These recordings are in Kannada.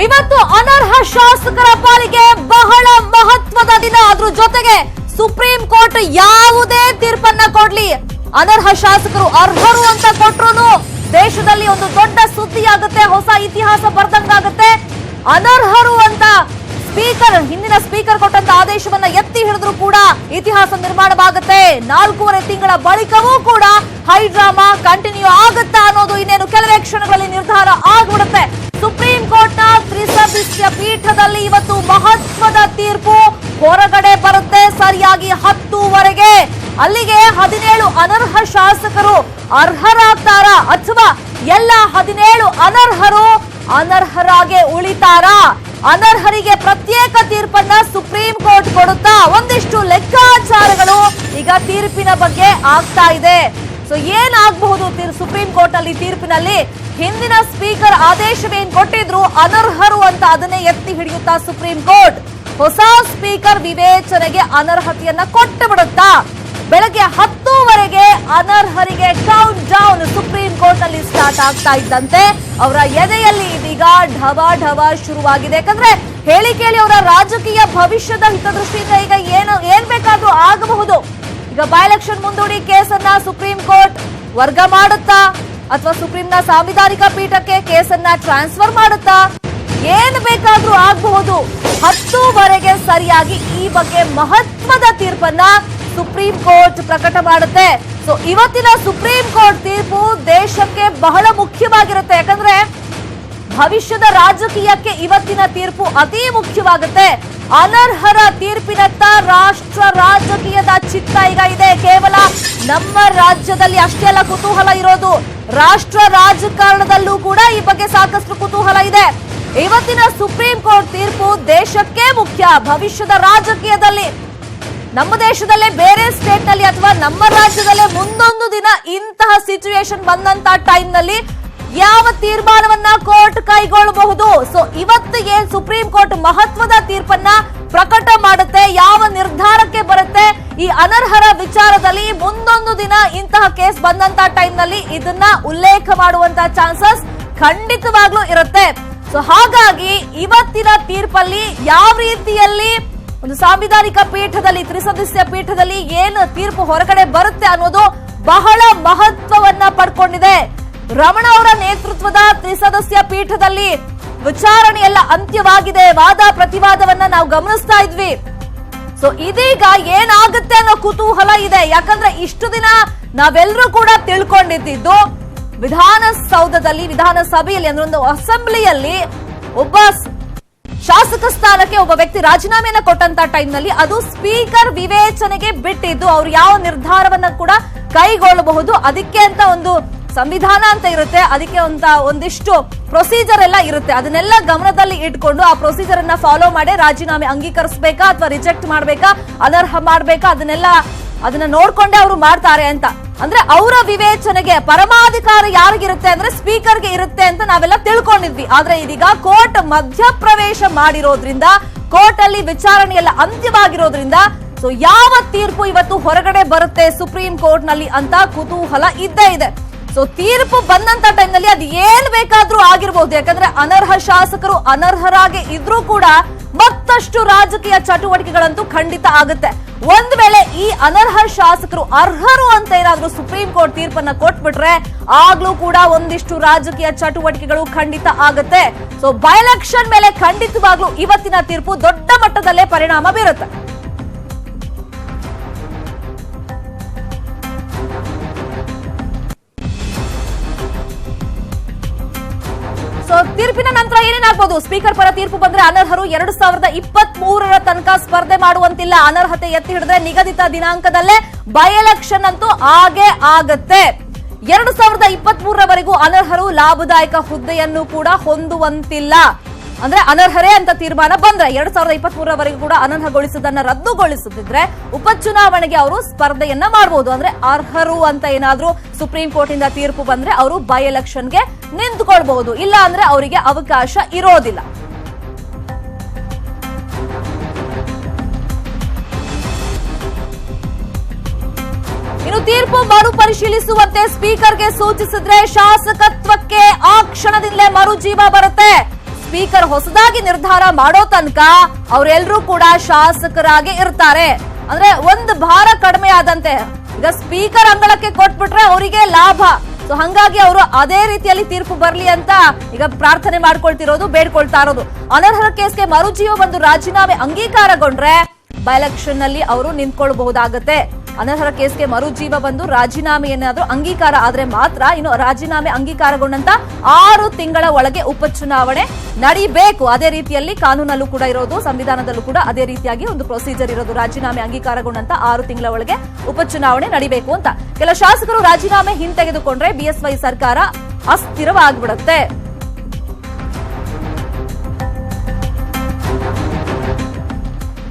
ಇವತ್ತು ಅನರ್ಹ ಶಾಸಕರ ಪಾಲಿಗೆ ಬಹಳ ಮಹತ್ವದ ದಿನ. ಅದ್ರ ಜೊತೆಗೆ ಸುಪ್ರೀಂ ಕೋರ್ಟ್ ಯಾವುದೇ ತೀರ್ಪನ್ನ ಕೊಡ್ಲಿ. ಅನರ್ಹ ಶಾಸಕರು ಅರ್ಹರು ಅಂತ ಕೊಟ್ರು ದೇಶದಲ್ಲಿ ಒಂದು ದೊಡ್ಡ ಸುದ್ದಿ ಆಗುತ್ತೆ ಹೊಸ ಇತಿಹಾಸ ಬರ್ದಂಗಾಗುತ್ತೆ. ಅನರ್ಹರು ಅಂತ ಸ್ಪೀಕರ್, ಹಿಂದಿನ ಸ್ಪೀಕರ್ ಕೊಟ್ಟಂತ ಆದೇಶವನ್ನ ಎತ್ತಿ ಹಿಡಿದ್ರು ಕೂಡ ಇತಿಹಾಸ ನಿರ್ಮಾಣವಾಗುತ್ತೆ. ನಾಲ್ಕೂವರೆ ತಿಂಗಳ ಬಳಿಕವೂ ಕೂಡ ಹೈ ಡ್ರಾಮಾ ಕಂಟಿನ್ಯೂ ಆಗುತ್ತಾ ಅನ್ನೋದು ಇನ್ನೇನು ಕೆಲವೇ ಕ್ಷಣಗಳಲ್ಲಿ ನಿರ್ಧಾರ ಆಗ್ಬಿಡುತ್ತೆ. ಸುಪ್ರೀಂ ಕೋರ್ಟ್ನ ತ್ರಿಸದಸ್ಯ ಪೀಠದಲ್ಲಿ ಇವತ್ತು ಮಹತ್ವದ ತೀರ್ಪು ಹೊರಗಡೆ ಬರುತ್ತೆ. ಸರಿಯಾಗಿ ಹತ್ತುವರೆಗೆ. ಅಲ್ಲಿಗೆ ಹದಿನೇಳು ಅನರ್ಹ ಶಾಸಕರು ಅರ್ಹರಾಗ್ತಾರಾ ಅಥವಾ ಎಲ್ಲ ಹದಿನೇಳು ಅನರ್ಹರು ಅನರ್ಹರಾಗೆ ಉಳಿತಾರಾ? ಅನರ್ಹರಿಗೆ ಪ್ರತ್ಯೇಕ ತೀರ್ಪನ್ನ ಸುಪ್ರೀಂ ಕೋರ್ಟ್ ಕೊಡುತ್ತಾ? ಒಂದಿಷ್ಟು ಲೆಕ್ಕಾಚಾರಗಳು ಈಗ ತೀರ್ಪಿನ ಬಗ್ಗೆ ಆಗ್ತಾ ಇದೆ. ಸೊ ಏನಾಗಬಹುದು ಸುಪ್ರೀಂ ಕೋರ್ಟ್ ಅಲ್ಲಿ ತೀರ್ಪಿನಲ್ಲಿ? ಹಿಂದಿನ ಸ್ಪೀಕರ್ ಆದೇಶವೇನ್ ಕೊಟ್ಟಿದ್ರು ಅನರ್ಹರು ಅಂತ ಅದನ್ನೇ ಎತ್ತಿ ಹಿಡಿಯುತ್ತಾ ಸುಪ್ರೀಂ ಕೋರ್ಟ್. ಹೊಸ ಸ್ಪೀಕರ್ ವಿವೇಚನೆಗೆ ಅನರ್ಹತೆಯನ್ನ ಕೊಟ್ಟು ಬಿಡುತ್ತಾ ಬೆಳಗ್ಗೆ ಹತ್ತೂವರೆಗೆ ಅನರ್ಹರಿಗೆ ಕೌಂಟ್ ಡೌನ್ ಸುಪ್ರೀಂ ಕೋರ್ಟ್ ಅಲ್ಲಿ ಸ್ಟಾರ್ಟ್ ಆಗ್ತಾ ಇದ್ದಂತೆ ಅವರ ಎದೆಯಲ್ಲಿ ಇದೀಗ ಢವ ಢವ ಶುರುವಾಗಿದೆ. ಯಾಕಂದ್ರೆ ಹೇಳಿ ಕೇಳಿ ಅವರ ರಾಜಕೀಯ ಭವಿಷ್ಯದ ಹಿತದೃಷ್ಟಿಯಿಂದ ಈಗ ಏನು, ಏನ್ ಬೇಕಾದ್ರೂ ಆಗಬಹುದು. ಈಗ ಬೈ ಎಲೆಕ್ಷನ್ ಮುಂದೂಡಿ ಕೇಸನ್ನ ಸುಪ್ರೀಂ ಕೋರ್ಟ್ ವರ್ಗ ಮಾಡುತ್ತಾ ಅಥವಾ ಸುಪ್ರೀಂನ ಸಾಂವಿಧಾನಿಕ ಪೀಠಕ್ಕೆ ಕೇಸನ್ನ ಟ್ರಾನ್ಸ್ಫರ್ ಮಾಡುತ್ತಾ? ಏನ್ ಬೇಕಾದ್ರೂ ಆಗಬಹುದು. ಹತ್ತುವರೆಗೆ ಸರಿಯಾಗಿ ಈ ಬಗ್ಗೆ ಮಹತ್ವದ ತೀರ್ಪನ್ನ ಸುಪ್ರೀಂ ಕೋರ್ಟ್ ಪ್ರಕಟ ಮಾಡುತ್ತೆ. ಸೊ ಇವತ್ತಿನ ಸುಪ್ರೀಂ ಕೋರ್ಟ್ ತೀರ್ಪು ದೇಶಕ್ಕೆ ಬಹಳ ಮುಖ್ಯವಾಗಿರುತ್ತೆ. ಯಾಕಂದ್ರೆ ಭವಿಷ್ಯದ ರಾಜಕೀಯಕ್ಕೆ ಇವತ್ತಿನ ತೀರ್ಪು ಅತಿ ಮುಖ್ಯವಾಗುತ್ತೆ. ಅನರ್ಹರ ತೀರ್ಪಿನತ್ತ ರಾಷ್ಟ್ರ ರಾಜಕೀಯದ ಚಿತ್ತ ಈಗ ಇದೆ. ಕೇವಲ ನಮ್ಮ ರಾಜ್ಯದಲ್ಲಿ ಅಷ್ಟೇ ಅಲ್ಲ, ಕುತೂಹಲ ಇರೋದು ರಾಷ್ಟ್ರ ರಾಜಕಾರಣದಲ್ಲೂ ಕೂಡ ಈ ಬಗ್ಗೆ ಸಾಕಷ್ಟು ಕುತೂಹಲ ಇದೆ. ಇವತ್ತಿನ ಸುಪ್ರೀಂ ಕೋರ್ಟ್ ತೀರ್ಪು ದೇಶಕ್ಕೆ ಮುಖ್ಯ. ಭವಿಷ್ಯದ ರಾಜಕೀಯದಲ್ಲಿ ನಮ್ಮ ದೇಶದಲ್ಲೇ ಬೇರೆ ಸ್ಟೇಟ್ನಲ್ಲಿ ಅಥವಾ ನಮ್ಮ ರಾಜ್ಯದಲ್ಲೇ ಮುಂದೊಂದು ದಿನ ಇಂತಹ ಸಿಚುವೇಶನ್ ಬಂದಂತ ಟೈಮ್ನಲ್ಲಿ ಯಾವ ತೀರ್ಮಾನವನ್ನ ಕೋರ್ಟ್ ಕೈಗೊಳ್ಳಬಹುದು? ಸೊ ಇವತ್ತಿಗೆ ಸುಪ್ರೀಂ ಕೋರ್ಟ್ ಮಹತ್ವದ ತೀರ್ಪನ್ನ ಪ್ರಕಟ ಮಾಡುತ್ತೆ, ಯಾವ ನಿರ್ಧಾರಕ್ಕೆ ಬರುತ್ತೆ, ಈ ಅನರ್ಹರ ವಿಚಾರದಲ್ಲಿ ಮುಂದೊಂದು ದಿನ ಇಂತಹ ಕೇಸ್ ಬಂದಂತ ಟೈಮ್ನಲ್ಲಿ ಇದನ್ನ ಉಲ್ಲೇಖ ಮಾಡುವಂತ ಚಾನ್ಸಸ್ ಖಂಡಿತವಾಗ್ಲೂ ಇರುತ್ತೆ. ಸೊ ಹಾಗಾಗಿ ಇವತ್ತಿನ ತೀರ್ಪಲ್ಲಿ ಯಾವ ರೀತಿಯಲ್ಲಿ ಒಂದು ಸಾಂವಿಧಾನಿಕ ಪೀಠದಲ್ಲಿ, ತ್ರಿಸದಸ್ಯ ಪೀಠದಲ್ಲಿ ಏನು ತೀರ್ಪು ಹೊರಗಡೆ ಬರುತ್ತೆ ಅನ್ನೋದು ಬಹಳ ಮಹತ್ವವನ್ನ ಪಡ್ಕೊಂಡಿದೆ. ರಮಣ ಅವರ ನೇತೃತ್ವದ ತ್ರಿಸದಸ್ಯ ಪೀಠದಲ್ಲಿ ವಿಚಾರಣೆ ಎಲ್ಲ ಅಂತ್ಯವಾಗಿದೆ. ವಾದ ಪ್ರತಿವಾದವನ್ನ ನಾವು ಗಮನಿಸ್ತಾ ಇದ್ವಿ. ಸೊ ಇದೀಗ ಏನಾಗುತ್ತೆ ಅನ್ನೋ ಕುತೂಹಲ ಇದೆ. ಯಾಕಂದ್ರೆ ಇಷ್ಟು ದಿನ ನಾವೆಲ್ಲರೂ ಕೂಡ ತಿಳ್ಕೊಂಡಿದ್ದು ವಿಧಾನಸೌಧದಲ್ಲಿ, ವಿಧಾನಸಭೆಯಲ್ಲಿ, ಅಂದ್ರೆ ಒಂದು ಅಸೆಂಬ್ಲಿಯಲ್ಲಿ ಒಬ್ಬ ಶಾಸಕ ಸ್ಥಾನಕ್ಕೆ ಒಬ್ಬ ವ್ಯಕ್ತಿ ರಾಜೀನಾಮೆಯನ್ನು ಕೊಟ್ಟಂತ ಟೈಮ್ನಲ್ಲಿ ಅದು ಸ್ಪೀಕರ್ ವಿವೇಚನೆಗೆ ಬಿಟ್ಟಿದ್ದು. ಅವ್ರು ಯಾವ ನಿರ್ಧಾರವನ್ನ ಕೂಡ ಕೈಗೊಳ್ಳಬಹುದು. ಅದಕ್ಕೆ ಅಂತ ಒಂದು ಸಂವಿಧಾನ ಅಂತ ಇರುತ್ತೆ. ಅದಕ್ಕೆ ಅಂತ ಒಂದಿಷ್ಟು ಪ್ರೊಸೀಜರ್ ಎಲ್ಲ ಇರುತ್ತೆ. ಅದನ್ನೆಲ್ಲ ಗಮನದಲ್ಲಿ ಇಟ್ಕೊಂಡು ಆ ಪ್ರೊಸೀಜರ್ ಅನ್ನ ಫಾಲೋ ಮಾಡಿ ರಾಜೀನಾಮೆ ಅಂಗೀಕರಿಸಬೇಕಾ ಅಥವಾ ರಿಜೆಕ್ಟ್ ಮಾಡ್ಬೇಕಾ, ಅನರ್ಹ ಮಾಡ್ಬೇಕಾ, ಅದನ್ನೆಲ್ಲ ಅದನ್ನ ನೋಡ್ಕೊಂಡೇ ಅವರು ಮಾಡ್ತಾರೆ ಅಂತ. ಅಂದ್ರೆ ಅವರ ವಿವೇಚನೆಗೆ ಪರಮಾಧಿಕಾರ ಯಾರಿಗಿರುತ್ತೆ ಅಂದ್ರೆ ಸ್ಪೀಕರ್ಗೆ ಇರುತ್ತೆ ಅಂತ ನಾವೆಲ್ಲ ತಿಳ್ಕೊಂಡಿದ್ವಿ. ಆದ್ರೆ ಇದೀಗ ಕೋರ್ಟ್ ಮಧ್ಯಪ್ರವೇಶ ಮಾಡಿರೋದ್ರಿಂದ ಕೋರ್ಟ್ ಅಲ್ಲಿ ವಿಚಾರಣೆ ಎಲ್ಲ ಅಂತ್ಯವಾಗಿರೋದ್ರಿಂದ ಸೊ ಯಾವ ತೀರ್ಪು ಇವತ್ತು ಹೊರಗಡೆ ಬರುತ್ತೆ ಸುಪ್ರೀಂ ಕೋರ್ಟ್ನಲ್ಲಿ ಅಂತ ಕುತೂಹಲ ಇದ್ದೇ ಇದೆ. ಸೊ ತೀರ್ಪು ಬಂದಂತ ಟೈಮ್ನಲ್ಲಿ ಅದು ಏನ್ ಬೇಕಾದ್ರೂ ಆಗಿರ್ಬೋದು. ಯಾಕಂದ್ರೆ ಅನರ್ಹ ಶಾಸಕರು ಅನರ್ಹರಾಗಿ ಇದ್ರೂ ಕೂಡ ಮತ್ತಷ್ಟು ರಾಜಕೀಯ ಚಟುವಟಿಕೆಗಳಂತೂ ಖಂಡಿತ ಆಗುತ್ತೆ. ಒಂದ್ ವೇಳೆ ಈ ಅನರ್ಹ ಶಾಸಕರು ಅರ್ಹರು ಅಂತ ಏನಾದ್ರೂ ಸುಪ್ರೀಂ ಕೋರ್ಟ್ ತೀರ್ಪನ್ನ ಕೊಟ್ಬಿಟ್ರೆ ಆಗ್ಲೂ ಕೂಡ ಒಂದಿಷ್ಟು ರಾಜಕೀಯ ಚಟುವಟಿಕೆಗಳು ಖಂಡಿತ ಆಗುತ್ತೆ. ಸೊ ಬೈ ಎಲೆಕ್ಷನ್ ಮೇಲೆ ಖಂಡಿತವಾಗ್ಲೂ ಇವತ್ತಿನ ತೀರ್ಪು ದೊಡ್ಡ ಮಟ್ಟದಲ್ಲೇ ಪರಿಣಾಮ ಬೀರುತ್ತೆ. ಸ್ಪೀಕರ್ ಪರ ತೀರ್ಪು ಬಂದ್ರೆ ಅನರ್ಹರು ಎರಡು ಸಾವಿರದ ಇಪ್ಪತ್ತ್ ಮೂರರ ತನಕ ಸ್ಪರ್ಧೆ ಮಾಡುವಂತಿಲ್ಲ. ಅನರ್ಹತೆ ಎತ್ತಿ ಹಿಡಿದ್ರೆ ನಿಗದಿತ ದಿನಾಂಕದಲ್ಲೇ ಬೈ ಎಲೆಕ್ಷನ್ ಅಂತೂ ಆಗೇ ಆಗತ್ತೆ. ಎರಡು ಸಾವಿರದ ಇಪ್ಪತ್ತ್ ಮೂರರವರೆಗೂ ಅನರ್ಹರು ಲಾಭದಾಯಕ ಹುದ್ದೆಯನ್ನು ಕೂಡ ಹೊಂದುವಂತಿಲ್ಲ. ಅಂದ್ರೆ ಅನರ್ಹರೇ ಅಂತ ತೀರ್ಮಾನ ಬಂದ್ರೆ ಎರಡ್ ಸಾವಿರದ ಇಪ್ಪತ್ತ್ ಮೂರವರೆಗೂ ಕೂಡ ಅನರ್ಹಗೊಳಿಸುವುದನ್ನ ರದ್ದುಗೊಳಿಸುತ್ತಿದ್ರೆ ಉಪಚುನಾವಣೆಗೆ ಅವರು ಸ್ಪರ್ಧೆಯನ್ನ ಮಾಡಬಹುದು ಅಂದ್ರೆ ಅರ್ಹರು ಅಂತ ಏನಾದ್ರೂ ಸುಪ್ರೀಂ ಕೋರ್ಟ್ ಇಂದ ತೀರ್ಪು ಬಂದ್ರೆ ಅವರು ಬೈ ಎಲೆಕ್ಷನ್ಗೆ ನಿಂತ್ಕೊಳ್ಬಹುದು. ಇಲ್ಲ ಅಂದ್ರೆ ಅವರಿಗೆ ಅವಕಾಶ ಇರೋದಿಲ್ಲ. ಇನ್ನು ತೀರ್ಪು ಮರು ಪರಿಶೀಲಿಸುವಂತೆ ಸ್ಪೀಕರ್ಗೆ ಸೂಚಿಸಿದ್ರೆ ಶಾಸಕತ್ವಕ್ಕೆ ಆ ಕ್ಷಣದಿಂದಲೇ ಮರುಜೀವ ಬರುತ್ತೆ. ಸ್ಪೀಕರ್ ಹೊಸದಾಗಿ ನಿರ್ಧಾರ ಮಾಡೋ ತನಕ ಅವರೆಲ್ಲರೂ ಕೂಡ ಶಾಸಕರಾಗಿ ಇರ್ತಾರೆ. ಅಂದ್ರೆ ಒಂದು ಭಾರ ಕಡಿಮೆ ಆದಂತೆ. ಈಗ ಸ್ಪೀಕರ್ ಅಂಗಳಕ್ಕೆ ಕೊಟ್ಬಿಟ್ರೆ ಅವರಿಗೆ ಲಾಭ. ಸೊ ಹಂಗಾಗಿ ಅವರು ಅದೇ ರೀತಿಯಲ್ಲಿ ತೀರ್ಪು ಬರಲಿ ಅಂತ ಈಗ ಪ್ರಾರ್ಥನೆ ಮಾಡ್ಕೊಳ್ತಿರೋದು, ಬೇಡ್ಕೊಳ್ತಾ ಇರೋದು. ಅನರ್ಹರ ಕೇಸ್ಗೆ ಮರುಜೀವ ಒಂದು ರಾಜೀನಾಮೆ ಅಂಗೀಕಾರಗೊಂಡ್ರೆ ಬೈ ಎಲೆಕ್ಷನ್ನಲ್ಲಿ ಅವರು ನಿಂತ್ಕೊಳ್ಬಹುದಾಗತ್ತೆ. ಅನರ್ಹರ ಕೇಸ್ಗೆ ಮರುಜೀವ ಬಂದು ರಾಜೀನಾಮೆ ಏನಾದರೂ ಅಂಗೀಕಾರ ಆದರೆ ಮಾತ್ರ ಇನ್ನು ರಾಜೀನಾಮೆ ಅಂಗೀಕಾರಗೊಂಡಂತ ಆರು ತಿಂಗಳ ಒಳಗೆ ಉಪಚುನಾವಣೆ ನಡೀಬೇಕು. ಅದೇ ರೀತಿಯಲ್ಲಿ ಕಾನೂನಲ್ಲೂ ಕೂಡ ಇರೋದು, ಸಂವಿಧಾನದಲ್ಲೂ ಕೂಡ ಅದೇ ರೀತಿಯಾಗಿ ಒಂದು ಪ್ರೊಸೀಜರ್ ಇರೋದು ರಾಜೀನಾಮೆ ಅಂಗೀಕಾರಗೊಂಡಂತ ಆರು ತಿಂಗಳ ಒಳಗೆ ಉಪಚುನಾವಣೆ ನಡಿಬೇಕು ಅಂತ. ಕೆಲ ಶಾಸಕರು ರಾಜೀನಾಮೆ ಹಿಂತೆಗೆದುಕೊಂಡ್ರೆ ಬಿಎಸ್ವೈ ಸರ್ಕಾರ ಅಸ್ಥಿರವಾಗ್ಬಿಡುತ್ತೆ.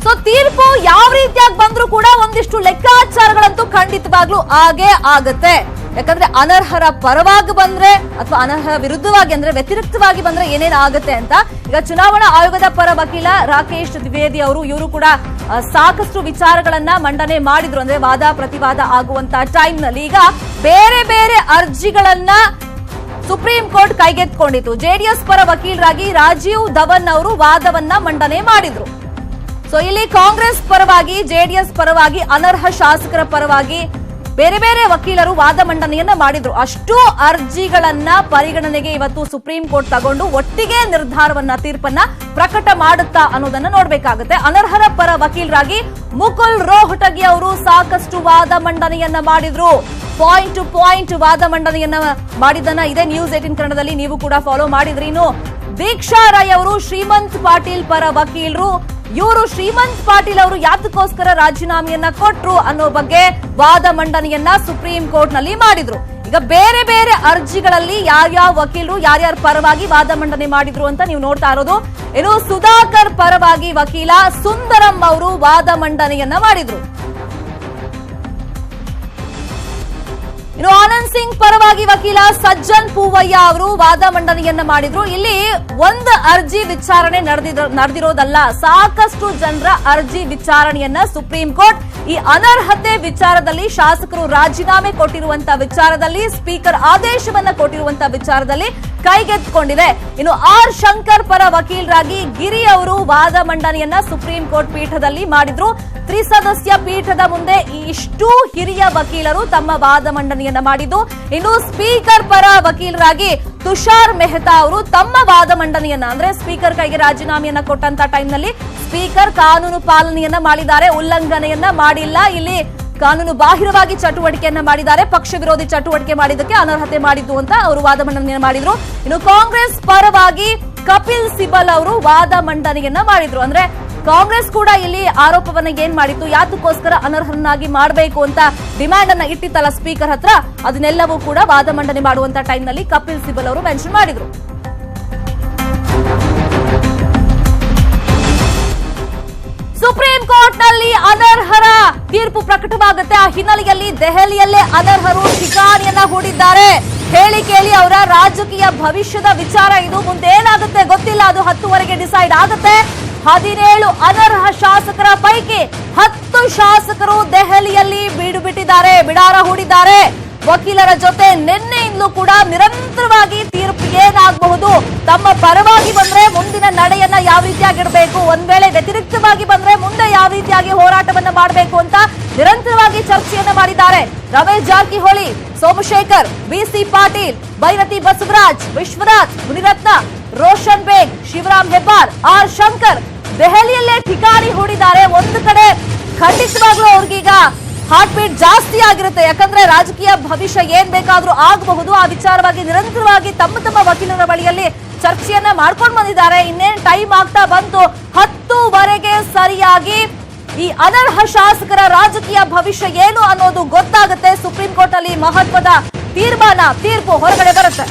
ಸೊ ತೀರ್ಪು ಯಾವ ರೀತಿಯಾಗಿ ಬಂದ್ರೂ ಕೂಡ ಒಂದಿಷ್ಟು ಲೆಕ್ಕಾಚಾರಗಳಂತೂ ಖಂಡಿತವಾಗ್ಲೂ ಹಾಗೆ ಆಗತ್ತೆ. ಯಾಕಂದ್ರೆ ಅನರ್ಹರ ಪರವಾಗಿ ಬಂದ್ರೆ ಅಥವಾ ಅನರ್ಹರ ವಿರುದ್ಧವಾಗಿ ಅಂದ್ರೆ ವ್ಯತಿರಿಕ್ತವಾಗಿ ಬಂದ್ರೆ ಏನೇನ್ ಆಗುತ್ತೆ ಅಂತ ಈಗ ಚುನಾವಣಾ ಆಯೋಗದ ಪರ ವಕೀಲ ರಾಕೇಶ್ ದ್ವಿವೇದಿ ಅವರು ಇವರು ಕೂಡ ಸಾಕಷ್ಟು ವಿಚಾರಗಳನ್ನ ಮಂಡನೆ ಮಾಡಿದ್ರು. ಅಂದ್ರೆ ವಾದ ಪ್ರತಿವಾದ ಆಗುವಂತ ಟೈಮ್ನಲ್ಲಿ ಈಗ ಬೇರೆ ಬೇರೆ ಅರ್ಜಿಗಳನ್ನ ಸುಪ್ರೀಂ ಕೋರ್ಟ್ ಕೈಗೆತ್ಕೊಂಡಿತ್ತು ಜೆಡಿಎಸ್ ಪರ ವಕೀಲರಾಗಿ ರಾಜೀವ್ ಧವನ್ ಅವರು ವಾದವನ್ನ ಮಂಡನೆ ಮಾಡಿದ್ರು. ಸೊ ಇಲ್ಲಿ ಕಾಂಗ್ರೆಸ್ ಪರವಾಗಿ, ಜೆಡಿಎಸ್ ಪರವಾಗಿ, ಅನರ್ಹ ಶಾಸಕರ ಪರವಾಗಿ ಬೇರೆ ಬೇರೆ ವಕೀಲರು ವಾದ ಮಂಡನೆಯನ್ನ ಮಾಡಿದ್ರು. ಅಷ್ಟು ಅರ್ಜಿಗಳನ್ನ ಪರಿಗಣನೆಗೆ ಇವತ್ತು ಸುಪ್ರೀಂ ಕೋರ್ಟ್ ತಗೊಂಡು ಒಟ್ಟಿಗೆ ನಿರ್ಧಾರವನ್ನ, ತೀರ್ಪನ್ನ ಪ್ರಕಟ ಮಾಡುತ್ತಾ ಅನ್ನೋದನ್ನ ನೋಡ್ಬೇಕಾಗುತ್ತೆ. ಅನರ್ಹರ ಪರ ವಕೀಲರಾಗಿ ಮುಕುಲ್ ರೋಹಟಗಿ ಅವರು ಸಾಕಷ್ಟು ವಾದ ಮಂಡನೆಯನ್ನ ಮಾಡಿದ್ರು. ಪಾಯಿಂಟ್ ಟು ಪಾಯಿಂಟ್ ವಾದ ಮಂಡನೆಯನ್ನ ಮಾಡಿದ್ದನ್ನ ಇದೇ ನ್ಯೂಸ್ ಏಟಿನ್ ಕನ್ನಡದಲ್ಲಿ ನೀವು ಕೂಡ ಫಾಲೋ ಮಾಡಿದ್ರಿ ಇನ್ನು. ದೀಕ್ಷಾ ರೈ ಅವರು ಶ್ರೀಮಂತ್ ಪಾಟೀಲ್ ಪರ ವಕೀಲರು ಇವರು ಶ್ರೀಮಂತ್ ಪಾಟೀಲ್ ಅವರು ಯಾತಕ್ಕೋಸ್ಕರ ರಾಜೀನಾಮೆಯನ್ನ ಕೊಟ್ರು ಅನ್ನೋ ಬಗ್ಗೆ ವಾದ ಮಂಡನೆಯನ್ನ ಸುಪ್ರೀಂ ಕೋರ್ಟ್ನಲ್ಲಿ ಮಾಡಿದ್ರು. ಈಗ ಬೇರೆ ಬೇರೆ ಅರ್ಜಿಗಳಲ್ಲಿ ಯಾರ್ಯಾವ ವಕೀಲರು, ಯಾರ್ಯಾರ ಪರವಾಗಿ ವಾದ ಮಂಡನೆ ಮಾಡಿದ್ರು ಅಂತ ನೀವು ನೋಡ್ತಾ ಇರೋದು. ಇನ್ನು ಸುಧಾಕರ್ ಪರವಾಗಿ ವಕೀಲ ಸುಂದರಂ ಅವರು ವಾದ ಮಂಡನೆಯನ್ನ ಮಾಡಿದ್ರು. ಇನ್ನು ಆನಂದ್ ಸಿಂಗ್ ಪರವಾಗಿ ವಕೀಲ ಸಜ್ಜನ್ ಪೂವಯ್ಯ ಅವರು ವಾದ ಮಂಡನೆಯನ್ನ ಮಾಡಿದ್ರು. ಇಲ್ಲಿ ಒಂದು ಅರ್ಜಿ ವಿಚಾರಣೆ ನಡೆದಿರೋ ನಡೆದಿರೋದಲ್ಲ, ಸಾಕಷ್ಟು ಜನರ ಅರ್ಜಿ ವಿಚಾರಣೆಯನ್ನ ಸುಪ್ರೀಂ ಕೋರ್ಟ್ ಈ ಅನರ್ಹತೆ ವಿಚಾರದಲ್ಲಿ ಶಾಸಕರು ರಾಜೀನಾಮೆ ಕೊಟ್ಟಿರುವಂತ ವಿಚಾರದಲ್ಲಿ, ಸ್ಪೀಕರ್ ಆದೇಶವನ್ನ ಕೊಟ್ಟಿರುವಂತ ವಿಚಾರದಲ್ಲಿ ಕೈಗೆತ್ತಿಕೊಂಡಿದೆ. ಇನ್ನು ಆರ್ ಶಂಕರ್ ಪರ ವಕೀಲರಾಗಿ ಗಿರಿ ಅವರು ವಾದ ಮಂಡನೆಯನ್ನ ಸುಪ್ರೀಂ ಕೋರ್ಟ್ ಪೀಠದಲ್ಲಿ ಮಾಡಿದ್ರು. ತ್ರಿಸದಸ್ಯ ಪೀಠದ ಮುಂದೆ ಇಷ್ಟೂ ಹಿರಿಯ ವಕೀಲರು ತಮ್ಮ ವಾದ ಮಂಡನೆಯನ್ನ ಮಾಡಿದ್ದು. ಇನ್ನು ಸ್ಪೀಕರ್ ಪರ ವಕೀಲರಾಗಿ ತುಷಾರ್ ಮೆಹ್ತಾ ಅವರು ತಮ್ಮ ವಾದ ಮಂಡನೆಯನ್ನ, ಅಂದ್ರೆ ಸ್ಪೀಕರ್ ಕೈಗೆ ರಾಜೀನಾಮೆಯನ್ನ ಕೊಟ್ಟಂತ ಟೈಮ್ನಲ್ಲಿ ಸ್ಪೀಕರ್ ಕಾನೂನು ಪಾಲನೆಯನ್ನ ಮಾಡಿದ್ದಾರೆ. ಉಲ್ಲಂಘನೆಯನ್ನ ಮಾಡಿಲ್ಲ. ಇಲ್ಲಿ ಕಾನೂನು ಬಾಹಿರವಾಗಿ ಚಟುವಟಿಕೆಯನ್ನ ಮಾಡಿದ್ದಾರೆ. ಪಕ್ಷ ವಿರೋಧಿ ಚಟುವಟಿಕೆ ಮಾಡಿದ್ದಕ್ಕೆ ಅನರ್ಹತೆ ಮಾಡಿದ್ದು ಅಂತ ಅವರು ವಾದ ಮಂಡನೆಯನ್ನ ಮಾಡಿದ್ರು. ಇನ್ನು ಕಾಂಗ್ರೆಸ್ ಪರವಾಗಿ ಕಪಿಲ್ ಸಿಬಲ್ ಅವರು ವಾದ ಮಂಡನೆಯನ್ನ ಮಾಡಿದ್ರು. ಅಂದ್ರೆ ಕಾಂಗ್ರೆಸ್ ಕೂಡ ಇಲ್ಲಿ ಆರೋಪವನ್ನ ಏನ್ ಮಾಡಿತ್ತು? ಯಾತಕ್ಕೋಸ್ಕರ ಅನರ್ಹರನ್ನಾಗಿ ಮಾಡಬೇಕು ಅಂತ ಡಿಮ್ಯಾಂಡ್ ಅನ್ನ ಇಟ್ಟಿತ್ತಲ್ಲ ಸ್ಪೀಕರ್ ಹತ್ರ? ಅದನ್ನೆಲ್ಲವೂ ಕೂಡ ವಾದ ಮಂಡನೆ ಮಾಡುವಂತ ಟೈಮ್ನಲ್ಲಿ ಕಪಿಲ್ ಸಿಬಲ್ ಅವರು ಮೆನ್ಷನ್ ಮಾಡಿದ್ರು. ಸುಪ್ರೀಂ ಕೋರ್ಟ್ನಲ್ಲಿ ಅನರ್ಹರ ತೀರ್ಪು ಪ್ರಕಟವಾಗುತ್ತೆ. ಆ ಹಿನ್ನೆಲೆಯಲ್ಲಿ ದೆಹಲಿಯಲ್ಲೇ ಅನರ್ಹರು ಶಿಕಾರಿಯನ್ನ ಹೂಡಿದ್ದಾರೆ. ಹೇಳಿ ಕೇಳಿ ಅವರ ರಾಜಕೀಯ ಭವಿಷ್ಯದ ವಿಚಾರ ಇದು. ಮುಂದೇನಾಗುತ್ತೆ ಗೊತ್ತಿಲ್ಲ. ಅದು ಹತ್ತುವರೆಗೆ ಡಿಸೈಡ್ ಆಗುತ್ತೆ. ಹದಿನೇಳು ಅನರ್ಹ ಶಾಸಕರ ಪೈಕಿ ಹತ್ತು ಶಾಸಕರು ದೆಹಲಿಯಲ್ಲಿ ಬೀಡು ಬಿಟ್ಟಿದ್ದಾರೆ ಬಿಡಾರ ಹೂಡಿದ್ದಾರೆ. ವಕೀಲರ ಜೊತೆ ನಿನ್ನೆಯಿಂದಲೂ ಕೂಡ ನಿರಂತರವಾಗಿ ತೀರ್ಪು ಏನಾಗಬಹುದು, ತಮ್ಮ ಪರವಾಗಿ ಬಂದ್ರೆ ಮುಂದಿನ ನಡೆಯನ್ನ ಯಾವ ರೀತಿಯಾಗಿಡಬೇಕು ಒಂದ್ ವೇಳೆ ವ್ಯತಿರಿಕ್ತವಾಗಿ ಬಂದ್ರೆ ಮುಂದೆ ಯಾವ ರೀತಿಯಾಗಿ ಹೋರಾಟವನ್ನ ಮಾಡಬೇಕು ಅಂತ ನಿರಂತರವಾಗಿ ಚರ್ಚೆಯನ್ನ ಮಾಡಿದ್ದಾರೆ. Ramesh Jarkiholi, Somashekar BC Patil Byrathi Basavaraj, Vishwanath, Munirathna, Roshan Baig, Shivaram Hebbar, R. Shankar ದೆಹಲಿಯಲ್ಲೇ ಠಿಕಾಣಿ ಹೂಡಿದ್ದಾರೆ. ಒಂದು ಕಡೆ ಖಂಡಿತವಾಗ್ಲೂ ಅವ್ರಿಗೀಗ ಹಾರ್ಟ್ ಬೀಟ್ ಜಾಸ್ತಿ ಆಗಿರುತ್ತೆ. ಯಾಕಂದ್ರೆ ರಾಜಕೀಯ ಭವಿಷ್ಯ ಏನ್ ಬೇಕಾದ್ರೂ ಆಗಬಹುದು. ಆ ವಿಚಾರವಾಗಿ ನಿರಂತರವಾಗಿ ತಮ್ಮ ತಮ್ಮ ವಕೀಲರ ಬಳಿಯಲ್ಲಿ ಚರ್ಚೆಯನ್ನ ಮಾಡ್ಕೊಂಡು ಬಂದಿದ್ದಾರೆ. ಇನ್ನೇನ್ ಟೈಮ್ ಆಗ್ತಾ ಬಂತು. ಹತ್ತುವರೆಗೆ ಸರಿಯಾಗಿ ಈ ಅನರ್ಹ ಶಾಸಕರ ರಾಜಕೀಯ ಭವಿಷ್ಯ ಏನು ಅನ್ನೋದು ಗೊತ್ತಾಗುತ್ತೆ. ಸುಪ್ರೀಂ ಕೋರ್ಟ್ ಅಲ್ಲಿ ಮಹತ್ವದ ತೀರ್ಮಾನ, ತೀರ್ಪು ಹೊರಗಡೆ ಬರುತ್ತೆ.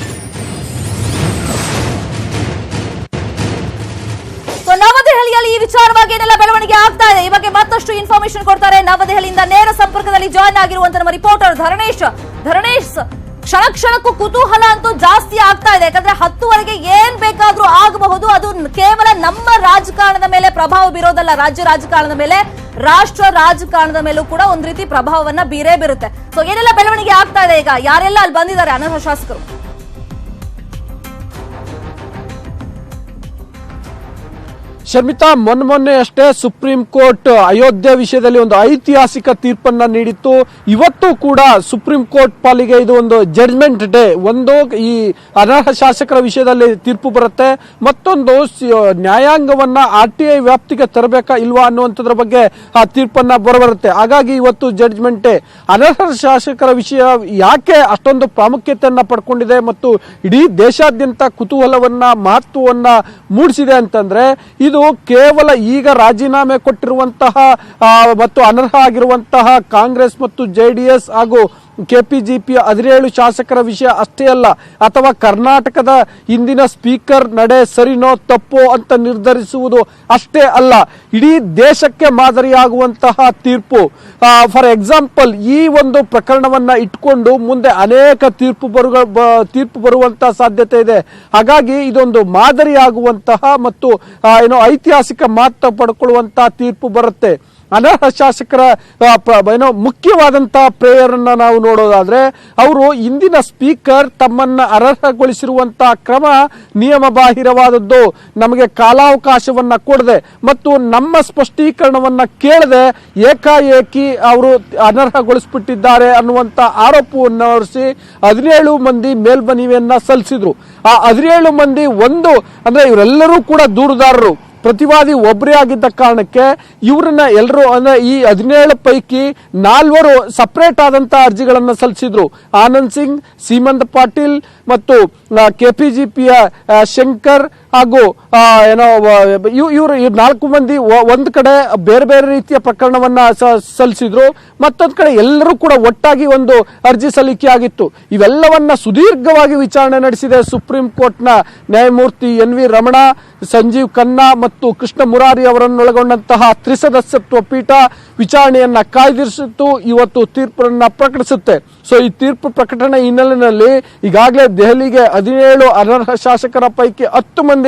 ನವದೆಹಲಿಯಲ್ಲಿ ಈ ವಿಚಾರವಾಗಿ ಏನೆಲ್ಲ ಬೆಳವಣಿಗೆ ಆಗ್ತಾ ಇದೆ? ಈ ಬಗ್ಗೆ ಮತ್ತಷ್ಟು ಇನ್ಫಾರ್ಮೇಶನ್ ಕೊಡ್ತಾರೆ ನವದೆಹಲಿಯಿಂದ ನೇರ ಸಂಪರ್ಕದಲ್ಲಿ ಜಾಯ್ನ್ ಆಗಿರುವಂತ ನಮ್ಮ ರಿಪೋರ್ಟರ್ ಧರಣೇಶ್. ಧರಣೇಶ್, ಕ್ಷಣ ಕ್ಷಣಕ್ಕೂ ಕುತೂಹಲ ಅಂತೂ ಜಾಸ್ತಿ ಆಗ್ತಾ ಇದೆ. ಯಾಕಂದ್ರೆ ಹತ್ತುವರೆಗೆ ಏನ್ ಬೇಕಾದ್ರೂ ಆಗಬಹುದು. ಅದು ಕೇವಲ ನಮ್ಮ ರಾಜಕಾರಣದ ಮೇಲೆ ಪ್ರಭಾವ ಬೀರೋದಲ್ಲ. ರಾಜ್ಯ ರಾಜಕಾರಣದ ಮೇಲೆ, ರಾಷ್ಟ್ರ ರಾಜಕಾರಣದ ಮೇಲೂ ಕೂಡ ಒಂದ್ ರೀತಿ ಪ್ರಭಾವವನ್ನ ಬೀರೇ ಬೀರುತ್ತೆ. ಸೊ ಏನೆಲ್ಲ ಬೆಳವಣಿಗೆ ಆಗ್ತಾ ಇದೆ ಈಗ? ಯಾರೆಲ್ಲ ಅಲ್ಲಿ ಬಂದಿದ್ದಾರೆ? ಅನರ್ಹ ಶಾಸಕರು. ಶರ್ಮಿತಾ, ಮೊನ್ನೆ ಮೊನ್ನೆ ಅಷ್ಟೇ ಸುಪ್ರೀಂ ಕೋರ್ಟ್ ಅಯೋಧ್ಯೆ ವಿಷಯದಲ್ಲಿ ಒಂದು ಐತಿಹಾಸಿಕ ತೀರ್ಪನ್ನ ನೀಡಿತ್ತು. ಇವತ್ತು ಕೂಡ ಸುಪ್ರೀಂ ಕೋರ್ಟ್ ಪಾಲಿಗೆ ಇದು ಒಂದು ಜಡ್ಜ್ಮೆಂಟ್ ಡೇ ಒಂದು ಈ ಅನರ್ಹ ಶಾಸಕರ ವಿಷಯದಲ್ಲಿ ತೀರ್ಪು ಬರುತ್ತೆ. ಮತ್ತೊಂದು ನ್ಯಾಯಾಂಗವನ್ನ ಆರ್ ಟಿ ಐ ವ್ಯಾಪ್ತಿಗೆ ತರಬೇಕಾ ಇಲ್ವಾ ಅನ್ನುವಂಥದ್ರ ಬಗ್ಗೆ ಆ ತೀರ್ಪನ್ನ ಬರಬರುತ್ತೆ. ಹಾಗಾಗಿ ಇವತ್ತು ಜಡ್ಜ್ಮೆಂಟ್ ಡೇ ಅನರ್ಹ ಶಾಸಕರ ವಿಷಯ ಯಾಕೆ ಅಷ್ಟೊಂದು ಪ್ರಾಮುಖ್ಯತೆಯನ್ನ ಪಡ್ಕೊಂಡಿದೆ ಮತ್ತು ಇಡೀ ದೇಶಾದ್ಯಂತ ಕುತೂಹಲವನ್ನ, ಮಹತ್ವವನ್ನ ಮೂಡಿಸಿದೆ ಅಂತಂದ್ರೆ, ಇದು ಕೇವಲ ಈಗ ರಾಜೀನಾಮೆ ಕೊಟ್ಟಿರುವಂತಹ ಮತ್ತು ಅನರ್ಹ ಆಗಿರುವಂತಹ ಕಾಂಗ್ರೆಸ್ ಮತ್ತು ಜೆ ಡಿ ಎಸ್ ಹಾಗೂ ಕೆಪಿಜಿಪಿ ಹದಿನೇಳು ಶಾಸಕರ ವಿಷಯ ಅಷ್ಟೇ ಅಲ್ಲ, ಅಥವಾ ಕರ್ನಾಟಕದ ಇಂದಿನ ಸ್ಪೀಕರ್ ನಡೆ ಸರಿನೋ ತಪ್ಪೋ ಅಂತ ನಿರ್ಧರಿಸುವುದು ಅಷ್ಟೇ ಅಲ್ಲ, ಇಡೀ ದೇಶಕ್ಕೆ ಮಾದರಿಯಾಗುವಂತಹ ತೀರ್ಪು. ಫಾರ್ ಎಕ್ಸಾಂಪಲ್ ಈ ಒಂದು ಪ್ರಕರಣವನ್ನ ಇಟ್ಕೊಂಡು ಮುಂದೆ ಅನೇಕ ತೀರ್ಪು ಬರುವ ತೀರ್ಪು ಬರುವಂತಹ ಸಾಧ್ಯತೆ ಇದೆ. ಹಾಗಾಗಿ ಇದೊಂದು ಮಾದರಿಯಾಗುವಂತಹ ಮತ್ತು ಏನೋ ಐತಿಹಾಸಿಕ ಮಹತ್ವ ಪಡ್ಕೊಳ್ಳುವಂತಹ ತೀರ್ಪು ಬರುತ್ತೆ. ಅನರ್ಹ ಶಾಸಕರ ಏನೋ ಮುಖ್ಯವಾದಂತಹ ಪ್ರೇಯರ್ ಅನ್ನ ನಾವು ನೋಡೋದಾದ್ರೆ, ಅವರು ಇಂದಿನ ಸ್ಪೀಕರ್ ತಮ್ಮನ್ನ ಅನರ್ಹಗೊಳಿಸಿರುವಂತಹ ಕ್ರಮ ನಿಯಮ ಬಾಹಿರವಾದದ್ದು ನಮಗೆ ಕಾಲಾವಕಾಶವನ್ನ ಕೊಡದೆ ಮತ್ತು ನಮ್ಮ ಸ್ಪಷ್ಟೀಕರಣವನ್ನ ಕೇಳದೆ ಏಕಾಏಕಿ ಅವರು ಅನರ್ಹಗೊಳಿಸ್ಬಿಟ್ಟಿದ್ದಾರೆ ಅನ್ನುವಂತ ಆರೋಪವನ್ನು ಹೊರಿಸಿ ಹದಿನೇಳು ಮಂದಿ ಮೇಲ್ಮನವಿಯನ್ನ ಸಲ್ಲಿಸಿದ್ರು. ಆ ಹದಿನೇಳು ಮಂದಿ ಒಂದು ಅಂದ್ರೆ ಇವರೆಲ್ಲರೂ ಕೂಡ ದೂರುದಾರರು. ಪ್ರತಿವಾದಿ ಒಬ್ಬರೇ ಆಗಿದ್ದ ಕಾರಣಕ್ಕೆ ಇವರನ್ನ ಎಲ್ಲರೂ ಅಂದ್ರೆ ಈ ಹದಿನೇಳು ಪೈಕಿ ನಾಲ್ವರು ಸಪರೇಟ್ ಆದಂತಹ ಅರ್ಜಿಗಳನ್ನು ಸಲ್ಲಿಸಿದ್ರು. ಆನಂದ್ ಸಿಂಗ್, ಸೀಮಂತ್ ಪಾಟೀಲ್ ಮತ್ತು ಕೆಪಿಜಿಪಿಯ ಶಂಕರ್ ಹಾಗೂ ಏನೋ ಇವರು ಇವ್ರು ನಾಲ್ಕು ಮಂದಿ ಒಂದು ಕಡೆ ಬೇರೆ ಬೇರೆ ರೀತಿಯ ಪ್ರಕರಣವನ್ನ ಸಲ್ಲಿಸಿದ್ರು, ಮತ್ತೊಂದು ಕಡೆ ಎಲ್ಲರೂ ಕೂಡ ಒಟ್ಟಾಗಿ ಒಂದು ಅರ್ಜಿ ಸಲ್ಲಿಕೆ ಆಗಿತ್ತು. ಇವೆಲ್ಲವನ್ನ ಸುದೀರ್ಘವಾಗಿ ವಿಚಾರಣೆ ನಡೆಸಿದೆ ಸುಪ್ರೀಂ ಕೋರ್ಟ್ನ ನ್ಯಾಯಮೂರ್ತಿ ಎನ್ ವಿ ರಮಣ, ಸಂಜೀವ್ ಖನ್ನಾ ಮತ್ತು ಕೃಷ್ಣ ಮುರಾರಿ ಅವರನ್ನೊಳಗೊಂಡಂತಹ ತ್ರಿಸದಸ್ಯತ್ವ ಪೀಠ ವಿಚಾರಣೆಯನ್ನ ಕಾಯ್ದಿರಿಸಿತ್ತು. ಇವತ್ತು ತೀರ್ಪನ್ನ ಪ್ರಕಟಿಸುತ್ತೆ. ಸೊ ಈ ತೀರ್ಪು ಪ್ರಕಟಣೆ ಹಿನ್ನೆಲೆಯಲ್ಲಿ ಈಗಾಗಲೇ ದೆಹಲಿಗೆ ಹದಿನೇಳು ಅನರ್ಹ ಶಾಸಕರ ಪೈಕಿ ಹತ್ತು ಮಂದಿ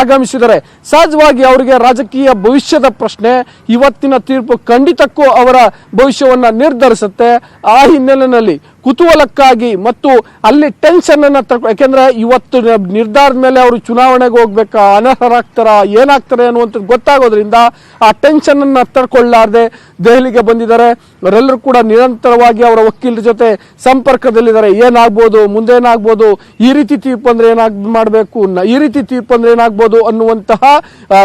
ಆಗಮಿಸಿದ್ದಾರೆ. ಸಹಜವಾಗಿ ಅವರಿಗೆ ರಾಜಕೀಯ ಭವಿಷ್ಯದ ಪ್ರಶ್ನೆ ಇವತ್ತಿನ ತೀರ್ಪು ಖಂಡಿತಕ್ಕೂ ಅವರ ಭವಿಷ್ಯವನ್ನ ನಿರ್ಧರಿಸುತ್ತೆ. ಆ ಹಿನ್ನೆಲೆಯಲ್ಲಿ ಕುತೂಹಲಕ್ಕಾಗಿ ಮತ್ತು ಅಲ್ಲಿ ಟೆನ್ಷನ್ ಅನ್ನ ಯಾಕೆಂದ್ರೆ ಇವತ್ತು ನಿರ್ಧಾರದ ಮೇಲೆ ಅವರು ಚುನಾವಣೆಗೆ ಹೋಗ್ಬೇಕಾ, ಅನರ್ಹರಾಗ್ತಾರ, ಏನಾಗ್ತಾರೆ ಅನ್ನುವಂಥದ್ದು ಗೊತ್ತಾಗೋದ್ರಿಂದ ಆ ಟೆನ್ಷನ್ ಅನ್ನ ತಡ್ಕೊಳ್ಳಾರ್ದೆ ದೆಹಲಿಗೆ ಬಂದಿದ್ದಾರೆ. ಅವರೆಲ್ಲರೂ ಕೂಡ ನಿರಂತರವಾಗಿ ಅವರ ವಕೀಲರ ಜೊತೆ ಸಂಪರ್ಕದಲ್ಲಿದ್ದಾರೆ. ಏನಾಗ್ಬೋದು, ಮುಂದೇನಾಗ್ಬೋದು, ಈ ರೀತಿ ತೀರ್ಪು ಅಂದ್ರೆ ಏನಾಗ್, ಮಾಡಬೇಕು ಈ ರೀತಿ ತೀರ್ಪು ಅಂದ್ರೆ ಏನಾಗ್ಬೋದು ಅನ್ನುವಂತಹ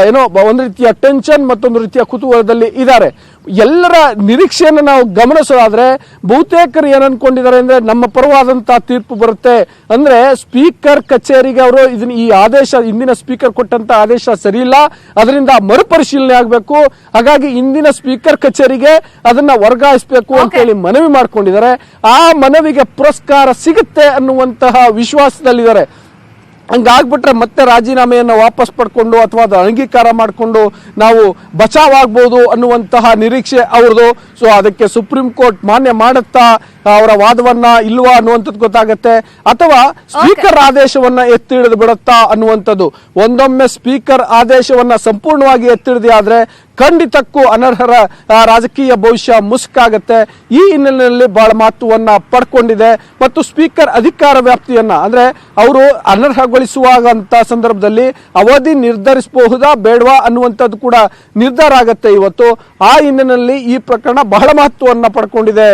ಏನೋ ಒಂದು ರೀತಿಯ ಟೆನ್ಷನ್ ಮತ್ತೊಂದು ರೀತಿಯ ಕುತೂಹಲದಲ್ಲಿ ಇದ್ದಾರೆ. ಎಲ್ಲರ ನಿರೀಕ್ಷೆಯನ್ನು ನಾವು ಗಮನಿಸೋದಾದರೆ ಬಹುತೇಕರು ಏನನ್ಕೊಂಡಿದ್ದಾರೆ ಅಂದರೆ ಅಂದ್ರೆ ನಮ್ಮ ಪರವಾದಂಥ ತೀರ್ಪು ಬರುತ್ತೆ ಅಂದ್ರೆ ಸ್ಪೀಕರ್ ಕಚೇರಿಗೆ ಅವರು ಇದನ್ನ ಈ ಆದೇಶ ಇಂದಿನ ಸ್ಪೀಕರ್ ಕೊಟ್ಟಂತ ಆದೇಶ ಸರಿಯಿಲ್ಲ ಅದರಿಂದ ಮರುಪರಿಶೀಲನೆ ಆಗಬೇಕು. ಹಾಗಾಗಿ ಇಂದಿನ ಸ್ಪೀಕರ್ ಕಚೇರಿಗೆ ಅದನ್ನ ವರ್ಗಾಯಿಸಬೇಕು ಅಂತ ಹೇಳಿ ಮನವಿ ಮಾಡ್ಕೊಂಡಿದ್ದಾರೆ. ಆ ಮನವಿಗೆ ಪುರಸ್ಕಾರ ಸಿಗುತ್ತೆ ಅನ್ನುವಂತಹ ವಿಶ್ವಾಸದಲ್ಲಿದ್ದಾರೆ. ಹಂಗಾಗ್ಬಿಟ್ರೆ ಮತ್ತೆ ರಾಜೀನಾಮೆಯನ್ನು ವಾಪಸ್ ಪಡ್ಕೊಂಡು ಅಥವಾ ಅದು ಅಂಗೀಕಾರ ಮಾಡಿಕೊಂಡು ನಾವು ಬಚಾವ್ ಆಗ್ಬೋದು ಅನ್ನುವಂತಹ ನಿರೀಕ್ಷೆ ಅವ್ರದ್ದು. ಸೊ ಅದಕ್ಕೆ ಸುಪ್ರೀಂ ಕೋರ್ಟ್ ಮಾನ್ಯ ಮಾಡುತ್ತಾ ಅವರ ವಾದವನ್ನ ಇಲ್ವಾ ಅನ್ನುವಂಥದ್ದು ಗೊತ್ತಾಗುತ್ತೆ. ಅಥವಾ ಸ್ಪೀಕರ್ ಆದೇಶವನ್ನ ಎತ್ತಿ ಹಿಡಿದು ಬಿಡುತ್ತಾ ಅನ್ನುವಂಥದ್ದು. ಒಂದೊಮ್ಮೆ ಸ್ಪೀಕರ್ ಆದೇಶವನ್ನ ಸಂಪೂರ್ಣವಾಗಿ ಎತ್ತಿಡಿದೆ ಆದ್ರೆ ಖಂಡಿತಕ್ಕೂ ಅನರ್ಹರ ರಾಜಕೀಯ ಭವಿಷ್ಯ ಮುಸುಕಾಗತ್ತೆ. ಈ ಹಿನ್ನೆಲೆಯಲ್ಲಿ ಬಹಳ ಮಹತ್ವವನ್ನ ಪಡ್ಕೊಂಡಿದೆ. ಮತ್ತು ಸ್ಪೀಕರ್ ಅಧಿಕಾರ ವ್ಯಾಪ್ತಿಯನ್ನ ಅಂದ್ರೆ ಅವರು ಅನರ್ಹಗೊಳಿಸುವಾಗಂತ ಸಂದರ್ಭದಲ್ಲಿ ಅವಧಿ ನಿರ್ಧರಿಸಬಹುದಾ ಬೇಡವಾ ಅನ್ನುವಂಥದ್ದು ಕೂಡ ನಿರ್ಧಾರ ಆಗತ್ತೆ ಇವತ್ತು. ಆ ಹಿನ್ನೆಲೆಯಲ್ಲಿ ಈ ಪ್ರಕರಣ ಬಹಳ ಮಹತ್ವವನ್ನು ಪಡ್ಕೊಂಡಿದೆ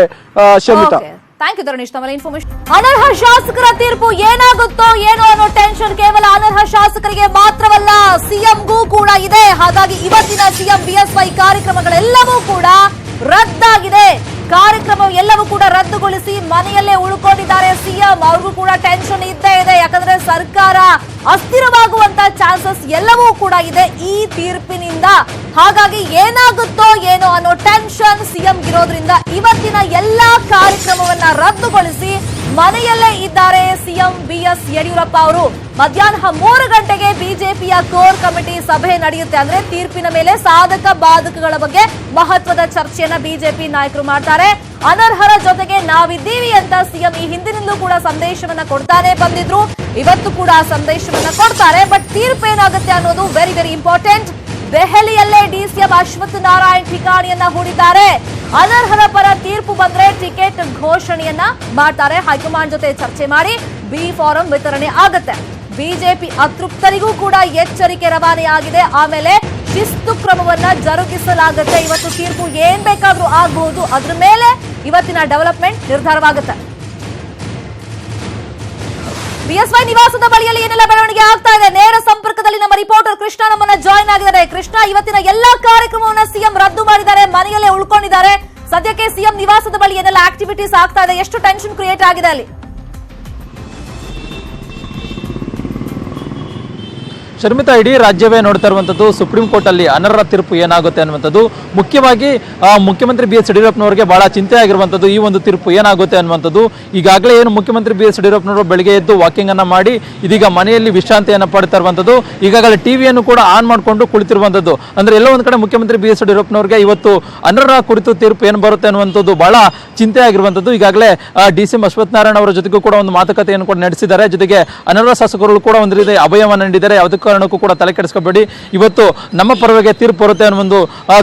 ಶಮಿತಾ. ಥ್ಯಾಂಕ್ ಯು ಧರಣೇಶ್ ತಮ್ಮ ಇನ್ಫಾರ್ಮೇಶನ್ ಅನರ್ಹ ಶಾಸಕರ ತೀರ್ಪು ಏನಾಗುತ್ತೋ ಏನೋ ಅನ್ನೋ ಟೆನ್ಷನ್ ಕೇವಲ ಅನರ್ಹ ಶಾಸಕರಿಗೆ ಮಾತ್ರವಲ್ಲ ಸಿಎಂಗೂ ಕೂಡ ಇದೆ. ಹಾಗಾಗಿ ಇವತ್ತಿನ ಸಿಎಂ ಬಿಎಸ್ವೈ ಕಾರ್ಯಕ್ರಮಗಳೆಲ್ಲವೂ ಕೂಡ ರದ್ದಾಗಿದೆ. ಕಾರ್ಯಕ್ರಮ ಎಲ್ಲವೂ ಕೂಡ ರದ್ದುಗೊಳಿಸಿ ಮನೆಯಲ್ಲೇ ಉಳ್ಕೊಂಡಿದ್ದಾರೆ. ಸಿಎಂ ಅವ್ರಿಗೂ ಕೂಡ ಟೆನ್ಷನ್ ಇದ್ದೇ ಇದೆ. ಯಾಕಂದ್ರೆ ಸರ್ಕಾರ ಅಸ್ಥಿರವಾಗುವಂತ ಚಾನ್ಸಸ್ ಎಲ್ಲವೂ ಕೂಡ ಇದೆ ಈ ತೀರ್ಪಿನಿಂದ. ಹಾಗಾಗಿ ಏನಾಗುತ್ತೋ ಏನೋ ಅನ್ನೋ ಟೆನ್ಷನ್ ಸಿಎಂ ಇರೋದ್ರಿಂದ ಇವತ್ತಿನ ಎಲ್ಲಾ ಕಾರ್ಯಕ್ರಮವನ್ನ ರದ್ದುಗೊಳಿಸಿ ಮನೆಯಲ್ಲೇ ಇದ್ದಾರೆ ಸಿಎಂ ಬಿಎಸ್ ಯಡಿಯೂರಪ್ಪ ಅವರು. ಮಧ್ಯಾಹ್ನ ಮೂರು ಗಂಟೆಗೆ ಬಿಜೆಪಿಯ ಕೋರ್ ಕಮಿಟಿ ಸಭೆ ನಡೆಯುತ್ತೆ ಅಂದ್ರೆ ತೀರ್ಪಿನ ಮೇಲೆ ಸಾಧಕ ಬಾಧಕಗಳ ಬಗ್ಗೆ ಮಹತ್ವದ ಚರ್ಚೆಯನ್ನ ಬಿಜೆಪಿ ನಾಯಕರು ಮಾಡ್ತಾರೆ. ಅನರ್ಹರ ಜೊತೆಗೆ ನಾವಿದ್ದೀವಿ ಅಂತ ಸಿಎಂ ಈ ಹಿಂದಿನಿಂದಲೂ ಕೂಡ ಸಂದೇಶವನ್ನ ಕೊಡ್ತಾನೆ ಬಂದಿದ್ರು. ಇವತ್ತು ಕೂಡ ಸಂದೇಶವನ್ನ ಕೊಡ್ತಾರೆ. ಬಟ್ ತೀರ್ಪು ಏನಾಗುತ್ತೆ ಅನ್ನೋದು ವೆರಿ ವೆರಿ ಇಂಪಾರ್ಟೆಂಟ್ ದೆಹಲಿಯಲ್ಲೇ ಡಿಸಿಎಂ ಅಶ್ವಥ್ ನಾರಾಯಣ್ ಠಿಕಾಣಿಯನ್ನ ಹೂಡಿದ್ದಾರೆ. ಅನರ್ಹರ ಪರ ತೀರ್ಪು ಬಂದ್ರೆ ಟಿಕೆಟ್ ಘೋಷಣೆಯನ್ನ ಮಾಡ್ತಾರೆ. ಹೈಕಮಾಂಡ್ ಜೊತೆ ಚರ್ಚೆ ಮಾಡಿ ಬಿ ಫಾರಂ ವಿತರಣೆ ಆಗತ್ತೆ. ಬಿಜೆಪಿ ಅತೃಪ್ತರಿಗೂ ಕೂಡ ಎಚ್ಚರಿಕೆ ರವಾನೆಯಾಗಿದೆ ಆಮೇಲೆ ಶಿಸ್ತು ಕ್ರಮವನ್ನ ಜರುಗಿಸಲಾಗುತ್ತೆ. ಇವತ್ತು ತೀರ್ಪು ಏನ್ ಬೇಕಾದ್ರೂ ಆಗಬಹುದು ಅದ್ರ ಮೇಲೆ ಇವತ್ತಿನ ಡೆವಲಪ್ಮೆಂಟ್ ನಿರ್ಧಾರವಾಗುತ್ತೆ. ಬಿಎಸ್ವೈ ನಿವಾಸದ ಬಳಿಯಲ್ಲಿ ಏನೆಲ್ಲ ಬೆಳವಣಿಗೆ ಆಗ್ತಾ ಇದೆ? ನೇರ ನಮ್ಮ ರಿಪೋರ್ಟರ್ ಕೃಷ್ಣ ನಮ್ಮನ್ನ ಜಾಯ್ನ್ ಆಗಿದ್ದಾರೆ. ಕೃಷ್ಣ, ಇವತ್ತಿನ ಎಲ್ಲಾ ಕಾರ್ಯಕ್ರಮವನ್ನ ಸಿಎಂ ರದ್ದು ಮಾಡಿದ್ದಾರೆ. ಮನೆಯಲ್ಲೇ ಉಳ್ಕೊಂಡಿದ್ದಾರೆ. ಸದ್ಯಕ್ಕೆ ಸಿಎಂ ನಿವಾಸದ ಬಳಿ ಏನೆಲ್ಲ ಆಕ್ಟಿವಿಟೀಸ್ ಆಗ್ತಾ ಇದೆ? ಎಷ್ಟು ಟೆನ್ಷನ್ ಕ್ರಿಯೇಟ್ ಆಗಿದೆ ಅಲ್ಲಿ? ಶರ್ಮಿತಾ ಇಡೀ ರಾಜ್ಯವೇ ನೋಡ್ತಾ ಇರುವಂಥದ್ದು ಸುಪ್ರೀಂ ಕೋರ್ಟ್ ಅಲ್ಲಿ ಅನರ್ಹ ತೀರ್ಪು ಏನಾಗುತ್ತೆ ಅನ್ನುವಂಥದ್ದು. ಮುಖ್ಯವಾಗಿ ಮುಖ್ಯಮಂತ್ರಿ ಬಿ ಎಸ್ ಯಡಿಯೂರಪ್ಪನವರಿಗೆ ಬಹಳ ಚಿಂತೆ ಆಗಿರುವಂಥದ್ದು ಈ ಒಂದು ತೀರ್ಪು ಏನಾಗುತ್ತೆ ಅನ್ನುವಂಥದ್ದು. ಈಗಾಗಲೇ ಏನು ಮುಖ್ಯಮಂತ್ರಿ ಬಿ ಎಸ್ ಯಡಿಯೂರಪ್ಪನವರು ಬೆಳಗ್ಗೆ ಎದ್ದು ವಾಕಿಂಗ್ ಅನ್ನು ಮಾಡಿ, ಇದೀಗ ಮನೆಯಲ್ಲಿ ವಿಶ್ರಾಂತಿಯನ್ನು ಪಡ್ತಾ ಇರುವಂಥದ್ದು. ಈಗಾಗಲೇ ಟಿವಿಯನ್ನು ಕೂಡ ಆನ್ ಮಾಡಿಕೊಂಡು ಕುಳಿತಿರುವಂಥದ್ದು. ಅಂದ್ರೆ ಎಲ್ಲೋ ಒಂದು ಕಡೆ ಮುಖ್ಯಮಂತ್ರಿ ಬಿ ಎಸ್ ಯಡಿಯೂರಪ್ಪನವರಿಗೆ ಇವತ್ತು ಅನರ್ಹ ಕುರಿತು ತೀರ್ಪು ಏನು ಬರುತ್ತೆ ಅನ್ನುವಂಥದ್ದು ಬಹಳ ಚಿಂತೆ ಆಗಿರುವಂಥದ್ದು ಈಗಾಗಲೇ ಡಿ ಸಿ ಅಶ್ವತ್ಥನಾರಾಯಣ ಅವರ ಜೊತೆಗೂ ಕೂಡ ಒಂದು ಮಾತುಕತೆಯನ್ನು ಕೂಡ ನಡೆಸಿದ್ದಾರೆ. ಜೊತೆಗೆ ಅನರ್ಹ ಶಾಸಕರು ಕೂಡ ಒಂದು ರೀತಿ ಅಭಯವನ್ನು ನೀಡಿದ್ದಾರೆ. ಯಾವುದೇ ಕಾರಣಕ್ಕೂ ಕೂಡ ತಲೆ ಕೆಡಿಸ್ಕೋಬೇಡಿ. ಇವತ್ತು ನಮ್ಮ ಪರವಾಗಿ ತೀರ್ಪು ಬರುತ್ತೆ ಅನ್ನೋ ಒಂದು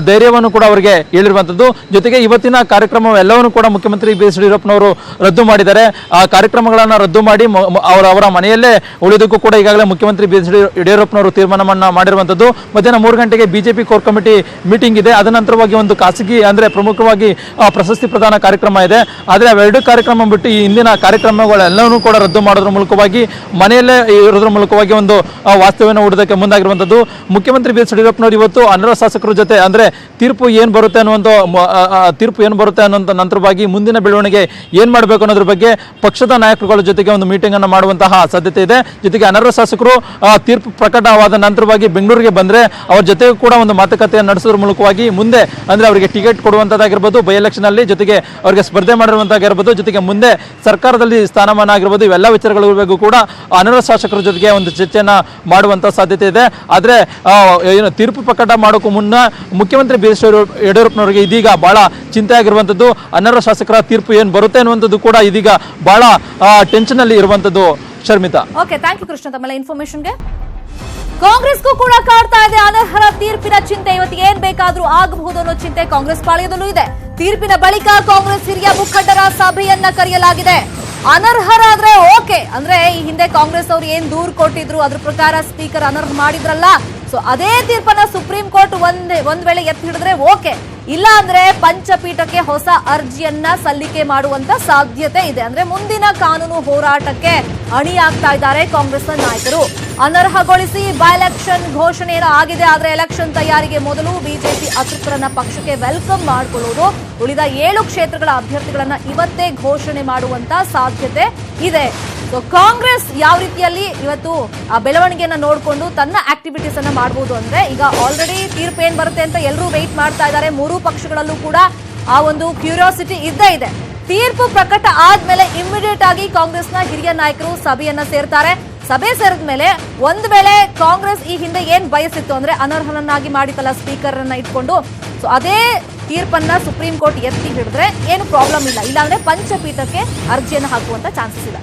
ಧೈರ್ಯವನ್ನು ಕೂಡ ಅವರಿಗೆ ಹೇಳಿರುವಂತದ್ದು. ಜೊತೆಗೆ ಇವತ್ತಿನ ಕಾರ್ಯಕ್ರಮ ಎಲ್ಲವನ್ನು ಕೂಡ ಮುಖ್ಯಮಂತ್ರಿ ಬಿ ಎಸ್ ಯಡಿಯೂರಪ್ಪನವರು ರದ್ದು ಮಾಡಿದ್ದಾರೆ. ಆ ಕಾರ್ಯಕ್ರಮಗಳನ್ನು ರದ್ದು ಮಾಡಿ ಅವರ ಅವರ ಮನೆಯಲ್ಲೇ ಉಳಿದಕ್ಕೂ ಕೂಡ ಈಗಾಗಲೇ ಮುಖ್ಯಮಂತ್ರಿ ಬಿ ಎಸ್ ಯಡಿಯೂರಪ್ಪನವರು ತೀರ್ಮಾನವನ್ನು ಮಾಡಿರುವಂಥದ್ದು ಮಧ್ಯಾಹ್ನ ಮೂರು ಗಂಟೆಗೆ ಬಿಜೆಪಿ ಕೋರ್ ಕಮಿಟಿ ಮೀಟಿಂಗ್ ಇದೆ. ಅದನಂತರವಾಗಿ ಒಂದು ಖಾಸಗಿ ಅಂದ್ರೆ ಪ್ರಮುಖವಾಗಿ ಪ್ರಶಸ್ತಿ ಪ್ರದಾನ ಕಾರ್ಯಕ್ರಮ ಇದೆ. ಆದರೆ ಅವೆರಡು ಕಾರ್ಯಕ್ರಮ ಬಿಟ್ಟು ಈ ಹಿಂದಿನ ಕಾರ್ಯಕ್ರಮಗಳೆಲ್ಲವನ್ನೂ ಕೂಡ ರದ್ದು ಮಾಡೋದ್ರ ಮೂಲಕವಾಗಿ ಮನೆಯಲ್ಲೇ ಇರೋದ್ರ ಮೂಲಕವಾಗಿ ಒಂದು ಆ, ವಾಸ್ತವ್ಯನ ಹೂಡೋದಕ್ಕೆ ಮುಂದಾಗಿರುವಂಥದ್ದು. ಮುಖ್ಯಮಂತ್ರಿ ಬಿ ಎಸ್ ಯಡಿಯೂರಪ್ಪನವರು ಇವತ್ತು ಅನರ್ಹ ಶಾಸಕರ ಜೊತೆ ಅಂದ್ರೆ ತೀರ್ಪು ಏನು ಬರುತ್ತೆ ಅನ್ನುವಂಥ ತೀರ್ಪು ಏನು ಬರುತ್ತೆ ಅನ್ನೋಂಥ ನಂತರವಾಗಿ ಮುಂದಿನ ಬೆಳವಣಿಗೆ ಏನು ಮಾಡಬೇಕು ಅನ್ನೋದ್ರ ಬಗ್ಗೆ ಪಕ್ಷದ ನಾಯಕರುಗಳ ಜೊತೆಗೆ ಒಂದು ಮೀಟಿಂಗ್ ಅನ್ನು ಮಾಡುವಂತಹ ಸಾಧ್ಯತೆ ಇದೆ. ಜೊತೆಗೆ ಅನರ್ಹ ಶಾಸಕರು ತೀರ್ಪು ಪ್ರಕಟವಾದ ನಂತರವಾಗಿ ಬೆಂಗಳೂರಿಗೆ ಬಂದ್ರೆ ಅವ್ರ ಜೊತೆಗೂ ಕೂಡ ಒಂದು ಮಾತುಕತೆಯನ್ನು ನಡೆಸೋದ್ರ ಮೂಲಕವಾಗಿ ಮುಂದೆ ಅಂದ್ರೆ ಅವರಿಗೆ ಟಿಕೆಟ್ ಕೊಡುವಂಥದ್ದಾಗಿರ್ಬೋದು ಬೈ ಎಲೆಕ್ಷನಲ್ಲಿ ಜೊತೆಗೆ ಅವರಿಗೆ ಸ್ಪರ್ಧೆ ಮಾಡಿರುವಂತಾಗಿರ್ಬೋದು ಜೊತೆಗೆ ಮುಂದೆ ಸರ್ಕಾರದಲ್ಲಿ ಸ್ಥಾನಮಾನ ಆಗಿರ್ಬೋದು. ಇವೆಲ್ಲ ವಿಚಾರಗಳಿಗೂ ಕೂಡ ಅನರ್ಹ ಶಾಸಕರ ಜೊತೆಗೆ ಒಂದು ಚರ್ಚೆಯನ್ನ ಮಾಡುವಂತ ಸಾಧ್ಯತೆ ಇದೆ. ಆದ್ರೆ ಏನು ತೀರ್ಪು ಪ್ರಕಟ ಮಾಡೋಕ್ಕೂ ಮುನ್ನ ಮುಖ್ಯಮಂತ್ರಿ ಬಿ ಎಸ್ ಯಡಿಯೂರಪ್ಪನವರಿಗೆ ಇದೀಗ ಬಹಳ ಚಿಂತೆ ಆಗಿರುವಂತದ್ದು. ಅನರ್ಹ ಶಾಸಕರ ತೀರ್ಪು ಏನು ಬರುತ್ತೆ ಅನ್ನುವಂಥದ್ದು ಕೂಡ ಇದೀಗ ಬಹಳ ಟೆನ್ಷನ್ ಅಲ್ಲಿ ಇರುವಂತದ್ದು Sharmita. Okay thank you Krishna ತಮ್ಮೆಲ್ಲ ಇನ್ಫಾರ್ಮೇಶನ್ಗೆ ಕಾಂಗ್ರೆಸ್ಗೂ ಕೂಡ ಕಾಡ್ತಾ ಇದೆ ಅನರ್ಹರ ತೀರ್ಪಿನ ಚಿಂತೆ. ಇವತ್ತು ಏನ್ ಬೇಕಾದ್ರೂ ಆಗಬಹುದು ಅನ್ನೋ ಚಿಂತೆ ಕಾಂಗ್ರೆಸ್ ಪಾಳ್ಯದಲ್ಲೂ ಇದೆ. ತೀರ್ಪಿನ ಬಳಿಕ ಕಾಂಗ್ರೆಸ್ ಹಿರಿಯ ಮುಖಂಡರ ಸಭೆಯನ್ನ ಕರೆಯಲಾಗಿದೆ. ಅನರ್ಹರಾದ್ರೆ ಓಕೆ. ಅಂದ್ರೆ ಈ ಹಿಂದೆ ಕಾಂಗ್ರೆಸ್ ಅವರು ಏನ್ ದೂರು ಕೊಟ್ಟಿದ್ರು, ಅದ್ರ ಪ್ರಕಾರ ಸ್ಪೀಕರ್ ಅನರ್ಹ ಮಾಡಿದ್ರಲ್ಲ. ಸೊ ಅದೇ ತೀರ್ಪನ್ನ ಸುಪ್ರೀಂ ಕೋರ್ಟ್ ಒಂದ್ ಒಂದ್ ವೇಳೆ ಎತ್ತಿ ಹಿಡಿದ್ರೆ ಓಕೆ. ಇಲ್ಲ ಅಂದ್ರೆ ಪಂಚಪೀಠಕ್ಕೆ ಹೊಸ ಅರ್ಜಿಯನ್ನ ಸಲ್ಲಿಕೆ ಮಾಡುವಂತ ಸಾಧ್ಯತೆ ಇದೆ. ಅಂದ್ರೆ ಮುಂದಿನ ಕಾನೂನು ಹೋರಾಟಕ್ಕೆ ಅಣಿಯಾಗ್ತಾ ಇದ್ದಾರೆ ಕಾಂಗ್ರೆಸ್ನ ನಾಯಕರು. ಅನರ್ಹಗೊಳಿಸಿ ಬೈ ಎಲೆಕ್ಷನ್ ಘೋಷಣೆ ಆಗಿದೆ, ಆದ್ರೆ ಎಲೆಕ್ಷನ್ ತಯಾರಿಗೆ ಮೊದಲು ಬಿಜೆಪಿ ಅತೃಪ್ತರನ್ನ ಪಕ್ಷಕ್ಕೆ ವೆಲ್ಕಮ್ ಮಾಡಿಕೊಳ್ಳುವುದು ಉಳಿದ ಏಳು ಕ್ಷೇತ್ರಗಳ ಅಭ್ಯರ್ಥಿಗಳನ್ನ ಇವತ್ತೇ ಘೋಷಣೆ ಮಾಡುವಂತ ಸಾಧ್ಯತೆ ಇದೆ. ಸೊ ಕಾಂಗ್ರೆಸ್ ಯಾವ ರೀತಿಯಲ್ಲಿ ಇವತ್ತು ಬೆಳವಣಿಗೆಯನ್ನ ನೋಡಿಕೊಂಡು ತನ್ನ ಆಕ್ಟಿವಿಟೀಸ್ ಅನ್ನ ಮಾಡಬಹುದು ಅಂದ್ರೆ ಈಗ ಆಲ್ರೆಡಿ ತೀರ್ಪು ಏನ್ ಬರುತ್ತೆ ಅಂತ ಎಲ್ಲರೂ ವೆಯ್ಟ್ ಮಾಡ್ತಾ ಇದ್ದಾರೆ. ಮೂರೂ ಪಕ್ಷಗಳಲ್ಲೂ ಕೂಡ ಆ ಒಂದು ಕ್ಯೂರಿಯಾಸಿಟಿ ಇದ್ದೇ ಇದೆ. ತೀರ್ಪು ಪ್ರಕಟ ಆದ್ಮೇಲೆ ಇಮಿಡಿಯೇಟ್ ಆಗಿ ಕಾಂಗ್ರೆಸ್ನ ಹಿರಿಯ ನಾಯಕರು ಸಭೆಯನ್ನ ಸೇರ್ತಾರೆ. ಸಭೆ ಸೇರಿದ ಮೇಲೆ ಒಂದ್ ವೇಳೆ ಕಾಂಗ್ರೆಸ್ ಈ ಹಿಂದೆ ಏನ್ ಬಯಸಿತ್ತು ಅಂದ್ರೆ ಅನರ್ಹನನ್ನಾಗಿ ಮಾಡಿತಲ್ಲ ಸ್ಪೀಕರ್ ಅನ್ನ ಇಟ್ಕೊಂಡು ಸೊ ಅದೇ ತೀರ್ಪನ್ನ ಸುಪ್ರೀಂ ಕೋರ್ಟ್ ಎತ್ತಿ ಹಿಡಿದ್ರೆ ಏನು ಪ್ರಾಬ್ಲಮ್ ಇಲ್ಲ. ಇಲ್ಲಾಂದ್ರೆ ಪಂಚಪೀಠಕ್ಕೆ ಅರ್ಜಿಯನ್ನು ಹಾಕುವಂತ ಚಾನ್ಸಸ್ ಇದೆ.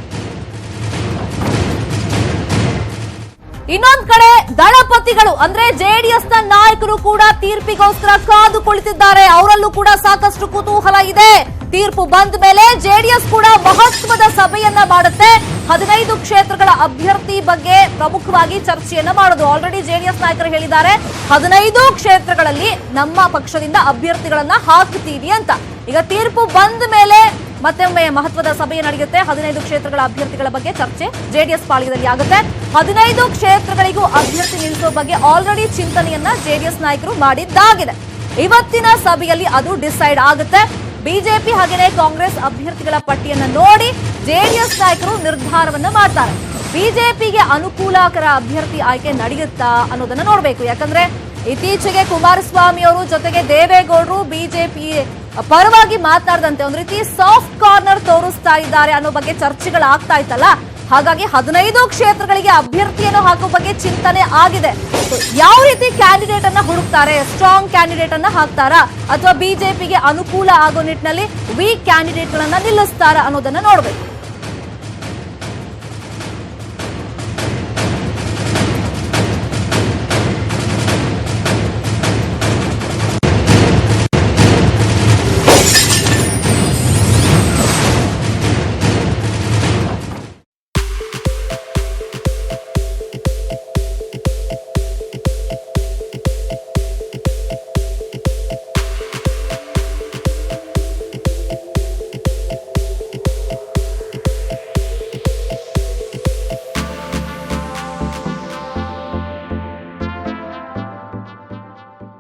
ಇನ್ನೊಂದ್ ಕಡೆ ದಳಪತಿಗಳು, ಅಂದ್ರೆ ಜೆಡಿಎಸ್ನ ನಾಯಕರು ಕೂಡ ತೀರ್ಪಿಗೋಸ್ಕರ ಕಾದು ಕುಳಿತಿದ್ದಾರೆ ಅವರಲ್ಲೂ ಕೂಡ ಸಾಕಷ್ಟು ಕುತೂಹಲ ಇದೆ. ತೀರ್ಪು ಬಂದ ಮೇಲೆ ಜೆಡಿಎಸ್ ಕೂಡ ಮಹತ್ವದ ಸಭೆಯನ್ನ ಮಾಡುತ್ತೆ. ಹದಿನೈದು ಕ್ಷೇತ್ರಗಳ ಅಭ್ಯರ್ಥಿ ಬಗ್ಗೆ ಪ್ರಮುಖವಾಗಿ ಚರ್ಚೆಯನ್ನ ಮಾಡೋದು. ಆಲ್ರೆಡಿ ಜೆಡಿಎಸ್ ನಾಯಕರು ಹೇಳಿದ್ದಾರೆ, ಹದಿನೈದು ಕ್ಷೇತ್ರಗಳಲ್ಲಿ ನಮ್ಮ ಪಕ್ಷದಿಂದ ಅಭ್ಯರ್ಥಿಗಳನ್ನ ಹಾಕುತ್ತೀವಿ ಅಂತ. ಈಗ ತೀರ್ಪು ಬಂದ ಮೇಲೆ ಮತ್ತೊಮ್ಮೆ ಮಹತ್ವದ ಸಭೆ ನಡೆಯುತ್ತೆ. ಹದಿನೈದು ಕ್ಷೇತ್ರಗಳ ಅಭ್ಯರ್ಥಿಗಳ ಬಗ್ಗೆ ಚರ್ಚೆ. ಜೆಡಿಎಸ್ ಪಾಳ್ಯದಲ್ಲಿ ಆಗುತ್ತೆ. ಹದಿನೈದು ಕ್ಷೇತ್ರಗಳಿಗೂ ಅಭ್ಯರ್ಥಿ ನಿಲ್ಲಿಸೋ ಬಗ್ಗೆ ಆಲ್ರೆಡಿ ಚಿಂತನೆಯನ್ನ ಜೆಡಿಎಸ್ ನಾಯಕರು ಮಾಡಿದ್ದಾಗಿದೆ. ಇವತ್ತಿನ ಸಭೆಯಲ್ಲಿ ಅದು ಡಿಸೈಡ್ ಆಗುತ್ತೆ. ಬಿಜೆಪಿ ಹಾಗೆಯೇ ಕಾಂಗ್ರೆಸ್ ಅಭ್ಯರ್ಥಿಗಳ ಪಟ್ಟಿಯನ್ನು ನೋಡಿ ಜೆಡಿಎಸ್ ನಾಯಕರು ನಿರ್ಧಾರವನ್ನ ಮಾಡ್ತಾರೆ. ಬಿಜೆಪಿಗೆ ಅನುಕೂಲಕರ ಅಭ್ಯರ್ಥಿ ಆಯ್ಕೆ ನಡೆಯುತ್ತಾ ಅನ್ನೋದನ್ನ ನೋಡಬೇಕು. ಯಾಕಂದ್ರೆ ಇತ್ತೀಚೆಗೆ ಕುಮಾರಸ್ವಾಮಿ ಅವರು ಜೊತೆಗೆ ದೇವೇಗೌಡರು ಬಿಜೆಪಿ ಪರವಾಗಿ ಮಾತನಾಡದಂತೆ ಒಂದು ರೀತಿ ಸಾಫ್ಟ್ ಕಾರ್ನರ್ ತೋರಿಸ್ತಾ ಇದ್ದಾರೆ ಅನ್ನೋ ಬಗ್ಗೆ ಚರ್ಚೆಗಳಾಗ್ತಾ ಇತ್ತಲ್ಲ? ಹಾಗಾಗಿ ಹದಿನೈದು ಕ್ಷೇತ್ರಗಳಿಗೆ ಅಭ್ಯರ್ಥಿಯನ್ನು ಹಾಕುವ ಬಗ್ಗೆ ಚಿಂತನೆ ಆಗಿದೆ. ಯಾವ ರೀತಿ ಕ್ಯಾಂಡಿಡೇಟ್ ಅನ್ನ ಹುಡುಕ್ತಾರೆ? ಸ್ಟ್ರಾಂಗ್ ಕ್ಯಾಂಡಿಡೇಟ್ ಅನ್ನ ಹಾಕ್ತಾರಾ? ಅಥವಾ ಬಿಜೆಪಿಗೆ ಅನುಕೂಲ ಆಗೋ ನಿಟ್ಟಿನಲ್ಲಿ ವೀಕ್ ಕ್ಯಾಂಡಿಡೇಟ್ ಗಳನ್ನ ನಿಲ್ಲಿಸ್ತಾರ ಅನ್ನೋದನ್ನ ನೋಡ್ಬೇಕು.